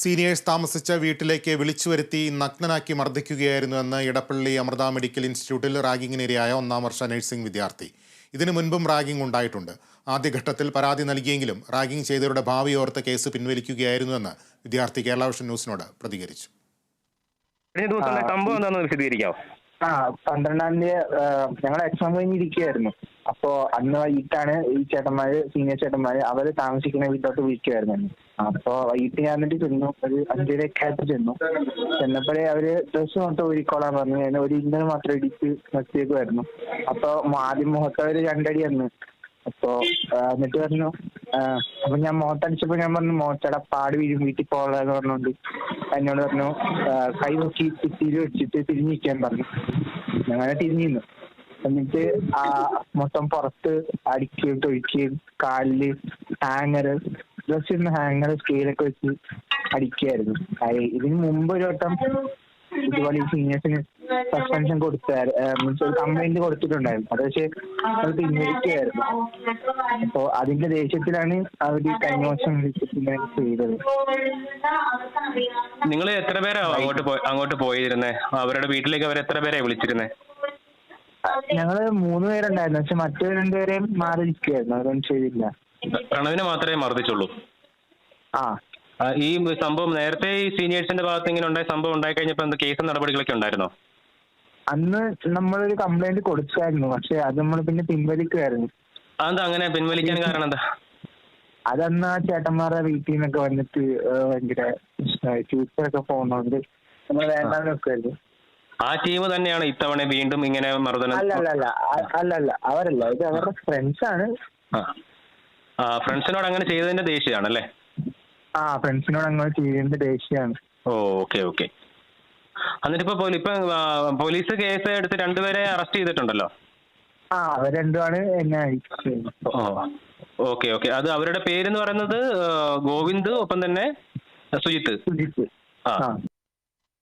Seniors താമസിച്ച വീട്ടിലേക്ക് വിളിച്ചു വരുത്തി നഗ്നനാക്കി മർദ്ദിക്കുകയായിരുന്നു എന്ന് ഇടപ്പള്ളി അമൃത മെഡിക്കൽ ഇൻസ്റ്റിറ്റ്യൂട്ടിൽ റാഗിങ്ങിനിരയായ ഒന്നാം വർഷ നഴ്സിംഗ് വിദ്യാർത്ഥി. ഇതിനു മുൻപും റാഗിംഗ് ഉണ്ടായിട്ടുണ്ട്. ആദ്യഘട്ടത്തിൽ പരാതി നൽകിയെങ്കിലും റാഗിംഗ് ചെയ്തവരുടെ ഭാവി ഓർത്ത് കേസ് പിൻവലിക്കുകയായിരുന്നുവെന്ന് വിദ്യാർത്ഥി കേരള വിഷൻ ന്യൂസിനോട് പ്രതികരിച്ചു. സംഭവം എന്താണെന്ന് ആ പന്ത്രണ്ടാം തീയതി ഞങ്ങൾ എക്സാം കഴിഞ്ഞിരിക്കുകയായിരുന്നു. അപ്പോ അന്ന് വൈകിട്ടാണ് ഈ ചേട്ടന്മാര് സീനിയർ ചേട്ടന്മാര് അവർ താമസിക്കുന്ന വീട്ടിലോട്ട് വിളിക്കുമായിരുന്നു. അപ്പൊ വൈകിട്ട് ഞാൻ എന്നിട്ട് ചെന്നു. ഒരു അഞ്ചരയൊക്കെ ആയിട്ട് ചെന്നു. ചെന്നപ്പോഴേ അവർ ഡ്രസ്സ് മൊത്തം ഒരുക്കോളാൻ പറഞ്ഞു. ഞാൻ ഒരു ഇന്ധനം മാത്രം ഇടിച്ച് നിർത്തിയേക്കുമായിരുന്നു അപ്പൊ ആദ്യം മുഖത്ത് അവർ രണ്ടടി തന്നു അപ്പോ എന്നിട്ട് പറഞ്ഞു അപ്പൊ ഞാൻ മോട്ടടിച്ചപ്പോ ഞാൻ പറഞ്ഞു മോട്ടട പാട് വീഴും വീട്ടിൽ പോകാന്ന് പറഞ്ഞോണ്ട് എന്നോട് പറഞ്ഞു കൈ നോക്കി തിരി വെച്ചിട്ട് തിരിഞ്ഞിരിക്കാൻ പറഞ്ഞു. അങ്ങനെ തിരിഞ്ഞു നിന്നു എന്നിട്ട് ആ മൊത്തം പുറത്ത് അടിക്കുകയും തൊഴിക്കുകയും കാലിൽ ഹാങ്ങർ ഡ്രസ് ഇടുന്ന ഹാങ്ങർ സ്കെയിലൊക്കെ വെച്ച് അടിക്കുകയായിരുന്നു. അയ് ഇതിന് മുമ്പ് ഒരു വട്ടം ഇതുപോലെ ഈ സീനിയേഴ്സിന് സസ്പെൻഷൻ കൊടുത്തായിരുന്നു കംപ്ലൈന്റ് കൊടുത്തിട്ടുണ്ടായിരുന്നു. അത് പക്ഷെ അത് പിൻവലിക്കുകയായിരുന്നു. അപ്പോ അതിന്റെ ദേഷ്യത്തിലാണ് അവർ കഴിഞ്ഞ വർഷം ചെയ്തത്. നിങ്ങൾ എത്ര പേരാ അങ്ങോട്ട് അങ്ങോട്ട് പോയിരുന്നേ? അവരുടെ വീട്ടിലേക്ക് അവർ എത്ര പേരെ വിളിച്ചിരുന്നേ? ഞങ്ങൾ മൂന്ന് പേരുണ്ടായിരുന്നു. പക്ഷെ മറ്റു രണ്ടുപേരെയും മാറി നിൽക്കുകയായിരുന്നു. അതൊന്നും ചെയ്തില്ല. പ്രണവിനെ മാത്രമേ മർദ്ദിച്ചുള്ളൂ. ആ. ഈ സംഭവം നേരത്തെ ഈ സീനിയേഴ്സിന്റെ ഭാഗത്ത് ഇങ്ങനെ ഉണ്ടായ സംഭവം ഉണ്ടായി കഴിഞ്ഞപ്പോൾ എന്താ കേസ് നടപടികളൊക്കെ ഉണ്ടായിരുന്നോ? അന്ന് നമ്മളൊരു കംപ്ലൈന്റ് കൊടുത്തായിരുന്നു. പക്ഷെ അത് നമ്മൾ പിന്നെ പിൻവലിക്കുമായിരുന്നു അതെന്താ അങ്ങനെ പിൻവലിക്കാൻ കാരണം എന്താ? അതന്ന് ആ ചേട്ടന്മാരുടെ വീട്ടിൽ നിന്നൊക്കെ വന്നിട്ട് ഭയങ്കര ഫ്യൂച്ചറൊക്കെ പോകുന്നോണ്ട് നമ്മൾ വേണ്ടാന്ന് വെക്കുമായിരുന്നു ആ ടീം തന്നെയാണ് ഇത്തവണ വീണ്ടും ഇങ്ങനെ മർദ്ദനം അല്ല അല്ല അല്ല. അല്ല അല്ല അവരല്ല. ഇത് അവരുടെ ഫ്രണ്ട്സ് ആണ്. ഫ്രണ്ട്സിനോട് അങ്ങനെ ചെയ്തതിന്റെ ദേഷ്യമാണല്ലേ? ആ ഫ്രണ്ട്സിനോട് അങ്ങനെ ചെയ്തതിന്റെ ദേഷ്യമാണ്. Okay okay. എന്നിട്ട് ഇപ്പൊ ഇപ്പൊ പോലീസ് കേസ് എടുത്ത് രണ്ടുപേരെ അറസ്റ്റ് ചെയ്തിട്ടുണ്ടല്ലോ? ആ അവർ രണ്ടുമാണ് എന്നെ ഓക്കെ ഓക്കെ. അത് അവരുടെ പേരെന്ന് പറയുന്നത് ഗോവിന്ദ് ഒപ്പം തന്നെ സുജിത്ത്. സുജിത്ത്. ആ.